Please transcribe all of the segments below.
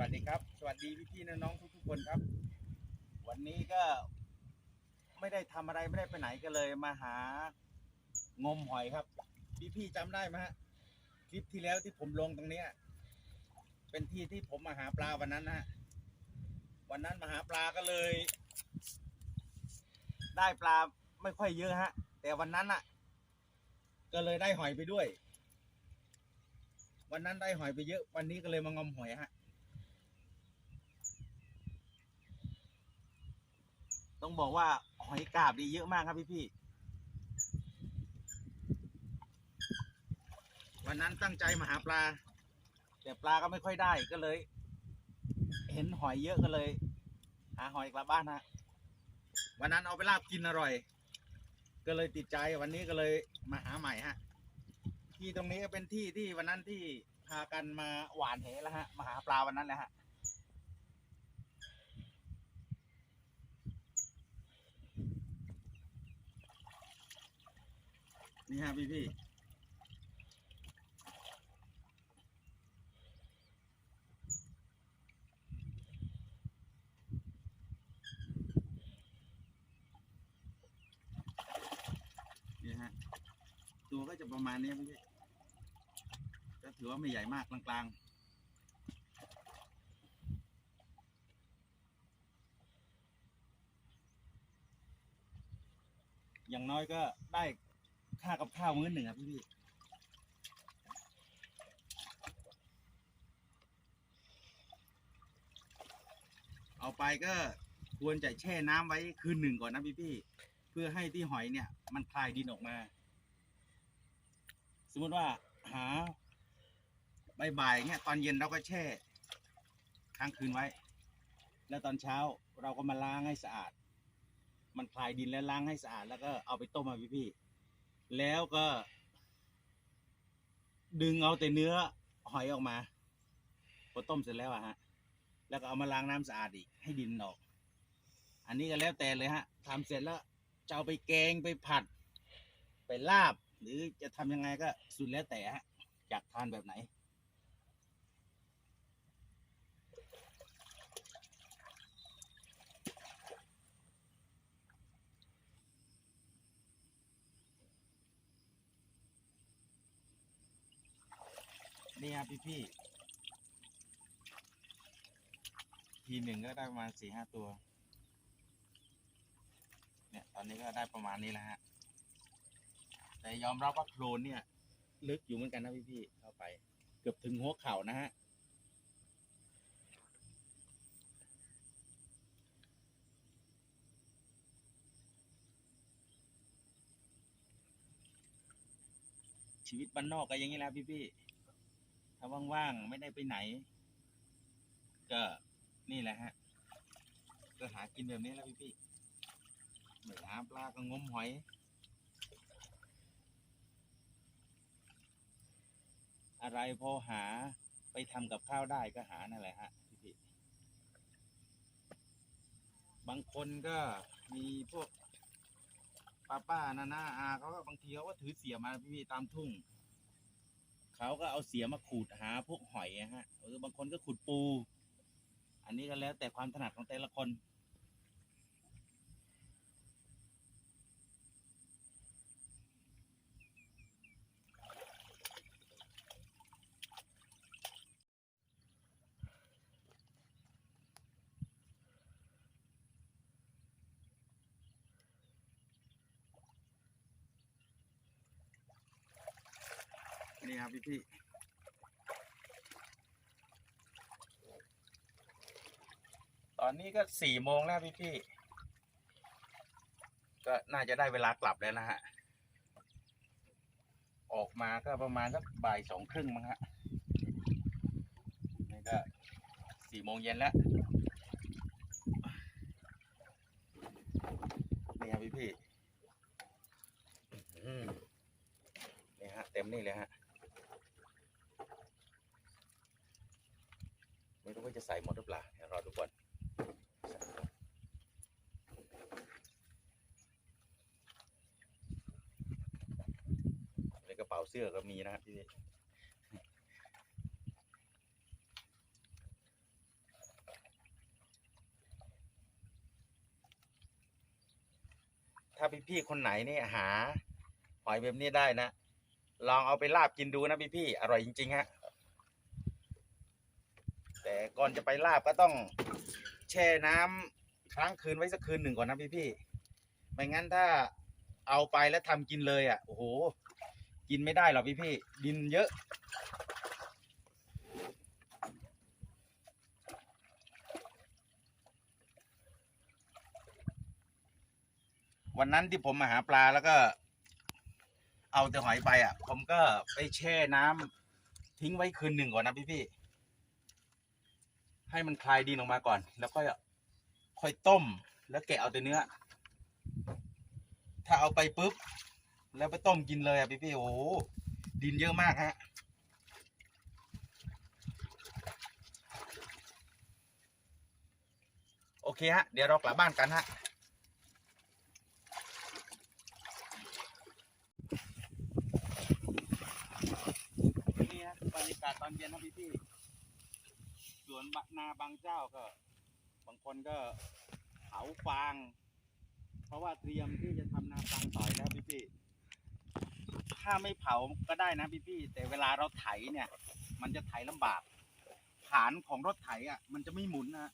วัสดีครับ สวัสดีพี่ๆน้องๆทุกๆคนครับ วันนี้ก็ไม่ได้ทำอะไรไม่ได้ไปไหนก็เลยมาหางมหอยครับ พี่ๆจำได้ไหมฮะคลิปที่แล้วที่ผมลงตรงเนี้ย เป็นที่ที่ผมมาหาปลาวันนั้นฮะวันนั้นมาหาปลาก็เลย ได้ปลาไม่ค่อยเยอะฮะ แต่วันนั้นอะ ก็เลยได้หอยไปด้วย วันนั้นได้หอยไปเยอะ วันนี้ก็เลยมางมหอยฮะ ต้องบอกว่าหอยกาบดีเยอะมากครับพี่พี่วันนั้นตั้งใจมาหาปลา แต่ปลาก็ไม่ค่อยได้ก็เลย เห็นหอยเยอะก็เลย หาหอยกลับบ้านฮะวันนั้นเอาไปลาบกินอร่อย ก็เลยติดใจวันนี้ก็เลยมาหาใหม่ฮะ ที่ตรงนี้ก็เป็นที่ที่วันนั้นที่พากันมาหวานเหแล้วฮะมาหาปลาวันนั้นแหละฮะ นี่ฮะพี่พี่นี่ฮะตัวก็จะประมาณนี้พี่พี่ก็ถือว่าไม่ใหญ่มากกลางๆอย่างน้อยก็ได้ ค่ากับข้าวมื้อหนึ่งครับพี่พี่เอาไปก็ควรจะแช่น้ำไว้คืนหนึ่งก่อนนะพี่พี่เพื่อให้ที่หอยเนี่ย มันคลายดินออกมา สมมติว่าหาใบ่ายๆเงี้ยตอนเย็นเราก็แช่ค้างคืนไว้ แล้วตอนเช้าเราก็มาล้างให้สะอาด มันคลายดินแล้วล้างให้สะอาด แล้วก็เอาไปต้มมาพี่พี่ แล้วก็ ดึงเอาแต่เนื้อหอยออกมาพอต้มเสร็จแล้วอะฮะ แล้วก็เอามาล้างน้ำสะอาดอีกให้ดินออก อันนี้ก็แล้วแต่เลยฮะทำเสร็จแล้วจะเอาไปแกงไปผัด ไปลาบ หรือจะทำยังไงก็สุดแล้วแต่ฮะอยากทานแบบไหน ครับพี่พี่ๆทีหนึ่งก็ได้ประมาณสี่ห้าตัว เนี่ยตอนนี้ก็ได้ประมาณนี้แล้วฮะ แต่ยอมรับว่าโคลนเนี่ย ลึกอยู่เหมือนกันนะพี่พี่ๆเข้าไป เกือบถึงหัวเข่านะฮะชีวิตบ้านนอกก็อย่างนี้แหละพี่พี่ๆ ถ้าว่างๆ ไม่ได้ไปไหน ก็นี่แหละฮะก็หากินแบบนี้แหล้วพี่พี่ๆไม่หาปลาก็งมหอย อะไรพอหาไปทำกับข้าวได้ก็หานั่นแหละฮะพี่พี่บางคนก็มีพวกป้าป้านานาอาเขาก็บางทีเขาก็ถือเสียมาพี่พี่ๆตามทุ่ง เขาก็เอาเสียมาขูดหาพวกหอยฮะฮะเออบางคนก็ขุดปู อันนี้ก็แล้วแต่ความถนัดของแต่ละคน นี่ครับพี่พี่ตอนนี้ก็สี่โมงแล้วพี่พี่ก็น่าจะได้เวลากลับแล้วนะฮะ ออกมาก็ประมาณสักบ่ายสองครึ่งมั้งฮะ นี่ก็สี่โมงเย็นแล้ว นี่ครับพี่พี่อื้อหือนี่ฮะ เต็มนี่เลยฮะ ไม่รู้ว่าจะใส่หมดหรือเปล่าเดี๋ยวรอทุกคนในกระเป๋าเสื้อก็มีนะครับที่นี่ถ้าพี่ๆคนไหนนี่หาหอยแบบนี้ได้นะ ลองเอาไปลาบกินดูนะพี่ๆอร่อยจริงๆฮะ ก่อนจะไปลาบก็ต้องแช่น้ำค้างคืนไว้สักคืนหนึ่งก่อนนะพี่ๆไม่งั้นถ้าเอาไปแล้วทำกินเลยอะโอ้โหกินไม่ได้หรอกพี่ๆดินเยอะ วันนั้นที่ผมมาหาปลาแล้วก็ เอาแต่หอยไปอะ ผมก็ไปแช่น้ำทิ้งไว้คืนหนึ่งก่อนนะพี่ๆ ให้มันคลายดินออกมาก่อน แล้วก็ค่อยต้มแล้วแกะเอาแต่เนื้อ ถ้าเอาไปปุ๊บ แล้วไปต้มกินเลยอะพี่ๆโอ้โหดินเยอะมากฮะโอเคฮะ เดี๋ยวเรากลับบ้านกันฮะนี่ฮะบรรยากาศตอนเย็นนะพี่พี่ สวนบะนาบางเจ้าก็ บางคนก็เผาฟาง เพราะว่าเตรียมที่จะทำนาฟางต่อยแล้วพี่พี่ถ้าไม่เผาก็ได้นะพี่พี่แต่เวลาเราไถเนี่ย มันจะไถลำบากฐานของรถไถอะ มันจะไม่หมุนนะ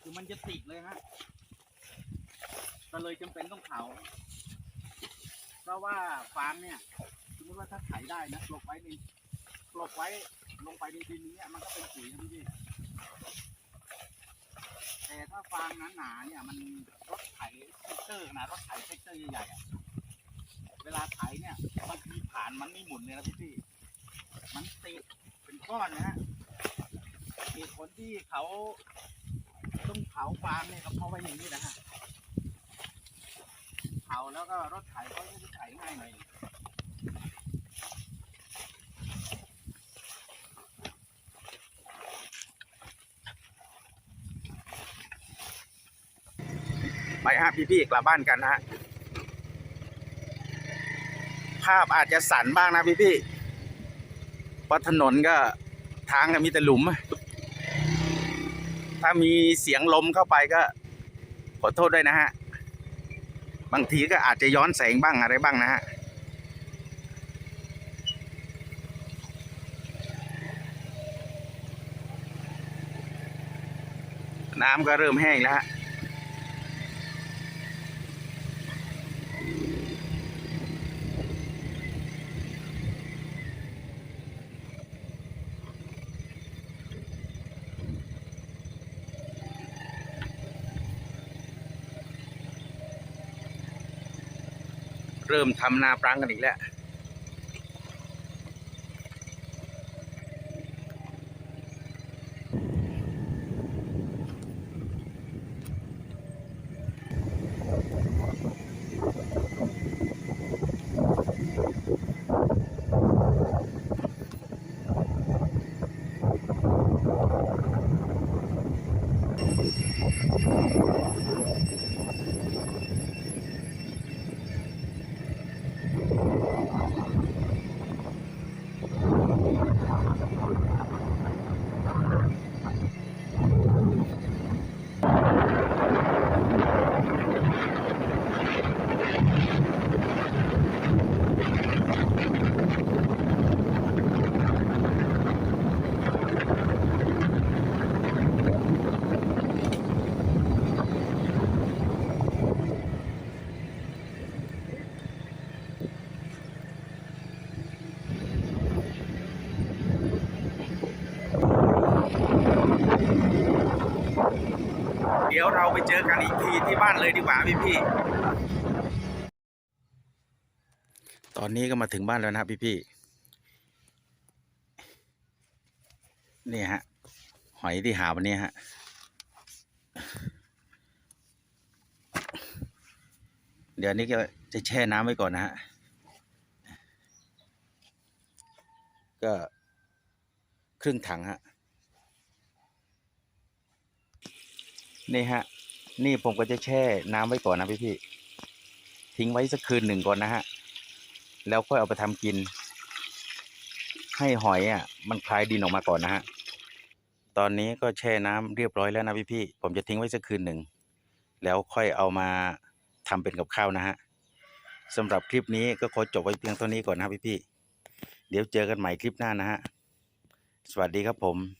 คือมันจะติดเลยฮะก็เลยจำเป็นต้องเผาเพราะว่าฟางเนี่ยสมมติว่าถ้าไถได้นะกลบไว้ในกลบไว้ลงไปในดินนี้มันก็เป็นปุ๋ยครับพี่ แต่ถ้าฟางหนาๆเนี่ยมันรถไถเทรกเตอร์นาดรถไถเทรกเตอร์ใหญ่ๆอะเวลาไถเนี่ยบางทีผ่านมันไม่หมุนเลยนะพี่พี่มันติดเป็นก้อนนะฮะเหตุผลที่เขาต้องเผาฟางเนี่ยก็เพราะว่าอย่างนี้นะฮะเผาแล้วก็รถไถเขาจะไถง่ายหน่อย ฮะพี่ๆกลับบ้านกันฮะภาพอาจจะสั่นบ้างนะพี่ๆเพราะถนนก็ทางมีแต่หลุม ถ้ามีเสียงลมเข้าไปก็ ขอโทษด้วยนะฮะ บางทีก็อาจจะย้อนแสงบ้างอะไรบ้างนะฮะน้ำก็เริ่มแห้งแล้วฮะ เริ่มทำนาปรังกันอีกแล้ว เดี๋ยวเราไปเจอกันอีกทีที่บ้านเลยดีกว่าพี่พี่ตอนนี้ก็มาถึงบ้านแล้วนะครับพี่พี่นี่ฮะ หอยที่หาวันนี้ฮะเดี๋ยวนี้ก็จะแช่น้ำไว้ก่อนนะฮะ ก็ครึ่งถังฮะ นี่ฮะ นี่ผมก็จะแช่น้ำไว้ก่อนนะพี่พี่ทิ้งไว้สักคืนหนึ่งก่อนนะฮะ แล้วค่อยเอาไปทำกิน ให้หอยอะ มันคลายดินออกมาก่อนนะฮะ ตอนนี้ก็แช่น้ำเรียบร้อยแล้วนะพี่พี่ผมจะทิ้งไว้สักคืนหนึ่ง แล้วค่อยเอามาทำเป็นกับข้าวนะฮะสำหรับคลิปนี้ก็ขอจบไว้เพียงเท่านี้ก่อนนะครับพี่ เดี๋ยวเจอกันใหม่คลิปหน้านะฮะ สวัสดีครับผม